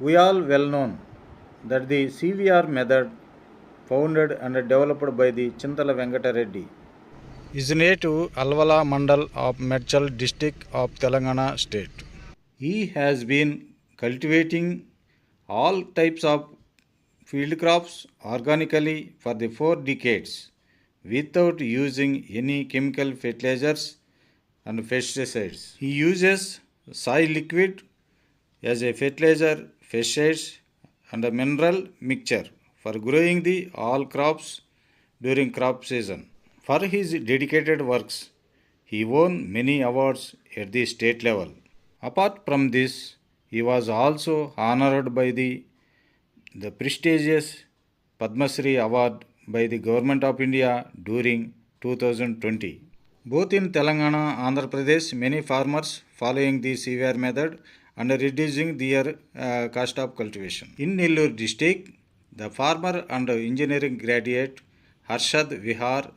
We all well known that the CVR method, founded and developed by the Chintala Venkata Reddy, is native Alvala Mandal of Medchal district of Telangana state. He has been cultivating all types of field crops organically for the four decades without using any chemical fertilizers and pesticides. He uses soil liquid as a fertilizer, pesticides, and a mineral mixture for growing the all crops during crop season. For his dedicated works, he won many awards at the state level. Apart from this, he was also honored by the, the prestigious Padma Shri Award by the Government of India during 2020. Both in Telangana, and Andhra Pradesh, many farmers following the CVR method and reducing their uh, cost of cultivation. In Nellore district, the farmer and engineering graduate Harshad Vihar,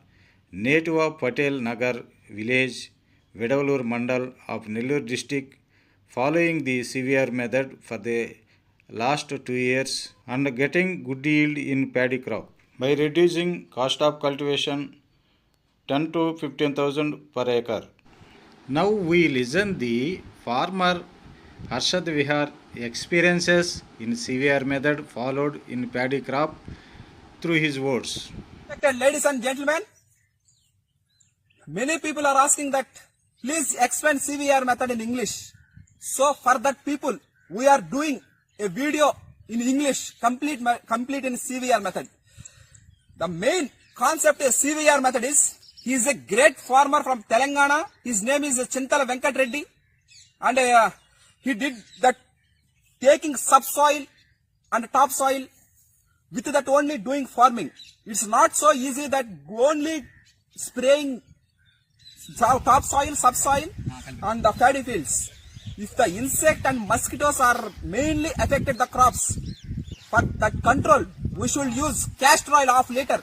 native of Patel Nagar village, Vedavallur Mandal of Nellore district, following the CVR method for the last two years and getting good yield in paddy crop by reducing cost of cultivation 10 to 15000 per acre now we listen the farmer harshad vihar experiences in CVR method followed in paddy crop through his words Respected ladies and gentlemen, many people are asking that please explain CVR method in English. So for that people, we are doing a video in English, complete complete in CVR method. The main concept of CVR method is he is a great farmer from Telangana. His name is Chintala Venkat Reddy, and uh, he did that taking subsoil and topsoil with that only doing farming. It's not so easy that only spraying so- topsoil, subsoil, and the paddy fields. If the insect and mosquitoes are mainly affected the crops, for that control, we should use castor oil half liter,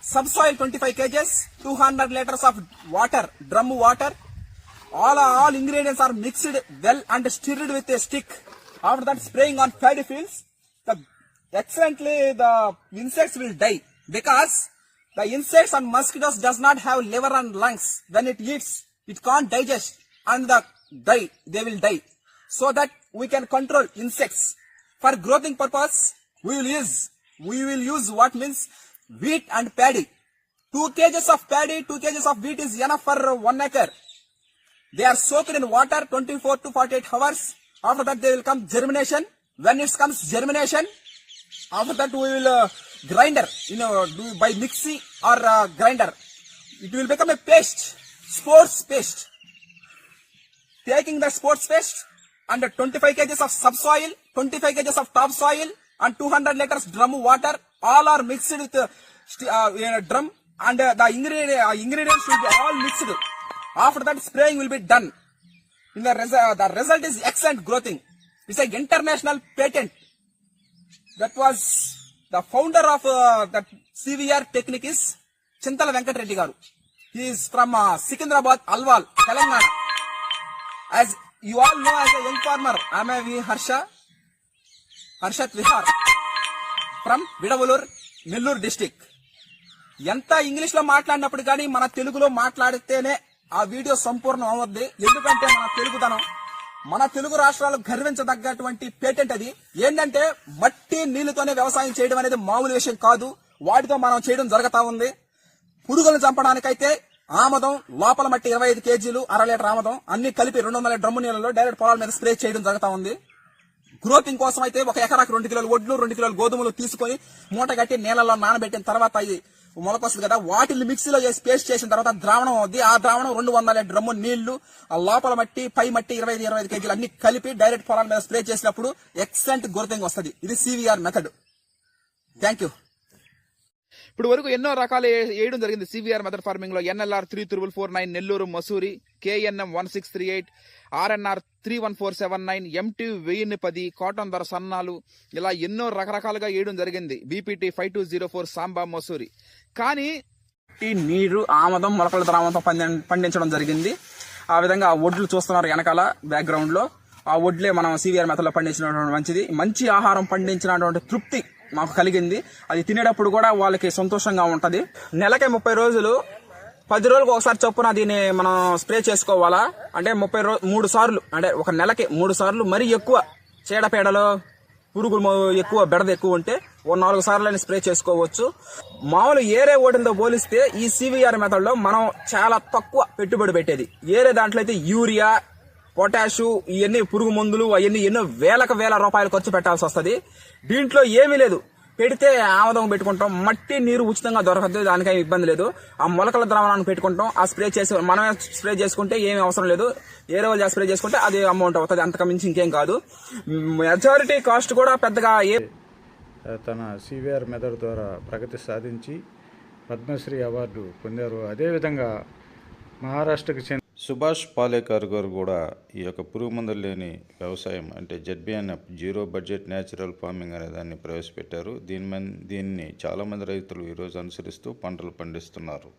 subsoil 25 kgs, 200 liters of water, drum water. All all ingredients are mixed well and stirred with a stick. After that, spraying on paddy fields, the excellently the insects will die because the insects and mosquitoes does not have liver and lungs. When it eats, it can't digest and the die. They will die. So that we can control insects. For growing purpose, we will use we will use what means wheat and paddy. Two kgs of paddy, two kgs of wheat is enough for one acre. They are soaked in water 24 to 48 hours. After that, they will come germination. When it comes germination, after that we will uh, grinder, you know, by mixie or uh, grinder. It will become a paste, sports paste. Taking the sports paste and 25 kgs of subsoil, 25 kgs of topsoil, and 200 liters drum water, all are mixed with uh, uh, drum, and uh, the ingredient, uh, ingredients will be all mixed. After that, spraying will be done. In the, res- the result is excellent growing. It's an international patent. That was the founder of uh, that CVR technique is Chintala Venkat Reddy garu. He is from uh, Sikandrabad, Alwal, Telangana. As you all know, as a young farmer, I am a V. Harsha, Harshat Vihar from Vidavulur, Nellore district ఎంత ఇంగ్లీష్లో మాట్లాడినప్పుడు కానీ మన తెలుగులో మాట్లాడితేనే ఆ video సంపూర్ణం అవద్ది ఎందుకంటే మన తెలుగుదనం మన తెలుగు రాష్ట్రాలు గర్వించదగ్గటువంటి పేటెంట్ అది. ఏంటంటే మట్టి నీళ్ళతోనే వ్యవసాయం చేయడం అనేది మామూలు విషయం కాదు. వాటితో మనం చేయడం జరుగుతా ఉంది. పురుగులను చంపడానికైతే ఆమదం లోపల మట్టి ఇరవై ఐదు కేజీలు అర లీటర్ ఆమదం అన్ని కలిపి రెండు వందల డ్రమ్ము నీళ్ళలో డైరెక్ట్ పొలాల మీద స్ప్రే చేయడం జరుగుతా ఉంది. గ్రోతింగ్ కోసం అయితే ఒక ఎకరాకు రెండు కిలోలు వడ్లు రెండు కిలోలు గోధుమలు తీసుకొని మూట కట్టి నీళ్ళలో నానబెట్టిన తర్వాత ఇది మొలకొస్తుంది కదా. వాటిని మిక్సీలో చేసి పేస్ట్ చేసిన తర్వాత ద్రావణం అవుద్ది. ఆ ద్రావణం రెండు వందల డ్రమ్ము నీళ్ళు ఆ లోపల మట్టి పై మట్టి ఇరవై ఐదు ఇరవై ఐదు కేజీలు అన్ని కలిపి డైరెక్ట్ పొలాల మీద స్ప్రే చేసినప్పుడు ఎక్సలెంట్ గురతంగా వస్తుంది. ఇది సివిఆర్ మెథడ్ థ్యాంక్ యూ ఇప్పుడు వరకు ఎన్నో రకాలు ఏ- వేయడం జరిగింది. CVR method ఫార్మింగ్లో NLR three triple four nine Nellore Masuri KNM one six three eight RNR three one four seven nine MT వెయ్యిన్ని పది కాటన్ ధర సన్నాలు ఇలా ఎన్నో రకరకాలుగా వేయడం జరిగింది. BPT five two zero four Samba Masuri కానీ ఈ నీరు ఆమదం మొలకల ద్రామంతో పండించడం జరిగింది. ఆ విధంగా ఆ ఒడ్లు చూస్తున్నారు వెనకాల బ్యాక్గ్రౌండ్లో ఆ ఒడ్లే మనం సివిఆర్ మెథడ్లో పండించినటువంటి మంచిది. మంచి ఆహారం పండించినటువంటి తృప్తి మాకు కలిగింది. అది తినేటప్పుడు కూడా వాళ్ళకి సంతోషంగా ఉంటుంది. నెలకి ముప్పై రోజులు పది రోజులకు ఒకసారి చొప్పున దీన్ని మనం స్ప్రే చేసుకోవాలా? అంటే ముప్పై రోజు మూడు సార్లు అంటే ఒక నెలకి మూడు సార్లు మరీ ఎక్కువ చీడపీడలు పురుగులు ఎక్కువ బెడద ఎక్కువ ఉంటే ఓ నాలుగు సార్లు స్ప్రే చేసుకోవచ్చు. మామూలు ఏరే ఓటితో పోలిస్తే ఈ సివిఆర్ మెథడ్లో మనం చాలా తక్కువ పెట్టుబడి పెట్టేది. ఏరే దాంట్లో అయితే యూరియా పొటాషు ఇవన్నీ పురుగు మందులు అవన్నీ ఎన్నో వేలకు వేల రూపాయలు ఖర్చు పెట్టాల్సి వస్తుంది. దీంట్లో ఏమీ లేదు. పెడితే ఆమదం పెట్టుకుంటాం. మట్టి నీరు ఉచితంగా దొరకదు. దానికేం ఇబ్బంది లేదు. ఆ మొలకల ద్రావణాన్ని పెట్టుకుంటాం. ఆ స్ప్రే చేసి మనమే స్ప్రే చేసుకుంటే ఏమీ అవసరం లేదు. ఏ రోజు స్ప్రే చేసుకుంటే అది అమౌంట్ అవుతుంది. అంతకమించి ఇంకేం కాదు. మెజారిటీ కాస్ట్ కూడా పెద్దగా ఏ తన సివిఆర్ మెథడ్ ద్వారా ప్రగతి సాధించి పద్మశ్రీ అవార్డు పొందారు. అదేవిధంగా మహారాష్ట్రకు చెందిన సుభాష్ పాలేకర్ గారు కూడా ఈ యొక్క పురుగు మందులు లేని వ్యవసాయం అంటే ZBNF zero budget natural farming అనే దాన్ని ప్రవేశపెట్టారు. దీని మన్ దీన్ని చాలామంది రైతులు ఈరోజు అనుసరిస్తూ పంటలు పండిస్తున్నారు.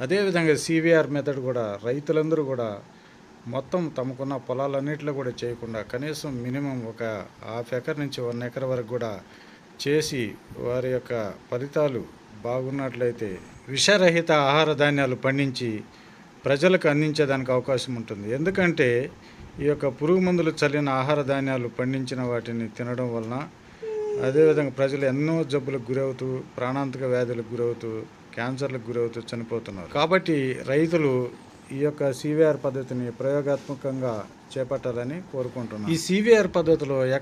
అదేవిధంగా సివిఆర్ మెథడ్ కూడా రైతులందరూ కూడా మొత్తం తమకున్న పొలాలన్నింటిలో కూడా చేయకుండా కనీసం మినిమం ఒక హాఫ్ ఎకర్ నుంచి వన్ ఎకర్ వరకు కూడా చేసి వారి యొక్క ఫలితాలు బాగున్నట్లయితే విషరహిత ఆహార ధాన్యాలు పండించి ప్రజలకు అందించేదానికి అవకాశం ఉంటుంది. ఎందుకంటే ఈ యొక్క పురుగు మందులు చల్లిన ఆహార ధాన్యాలు పండించిన వాటిని తినడం వలన అదేవిధంగా ప్రజలు ఎన్నో జబ్బులకు గురవుతూ ప్రాణాంతక వ్యాధులకు గురవుతూ క్యాన్సర్లకు గురవుతూ చనిపోతున్నారు. కాబట్టి రైతులు ఈ యొక్క సివిఆర్ పద్ధతిని ప్రయోగాత్మకంగా చేపట్టాలని కోరుకుంటున్నాను. ఈ సివిఆర్ పద్ధతిలో ఎక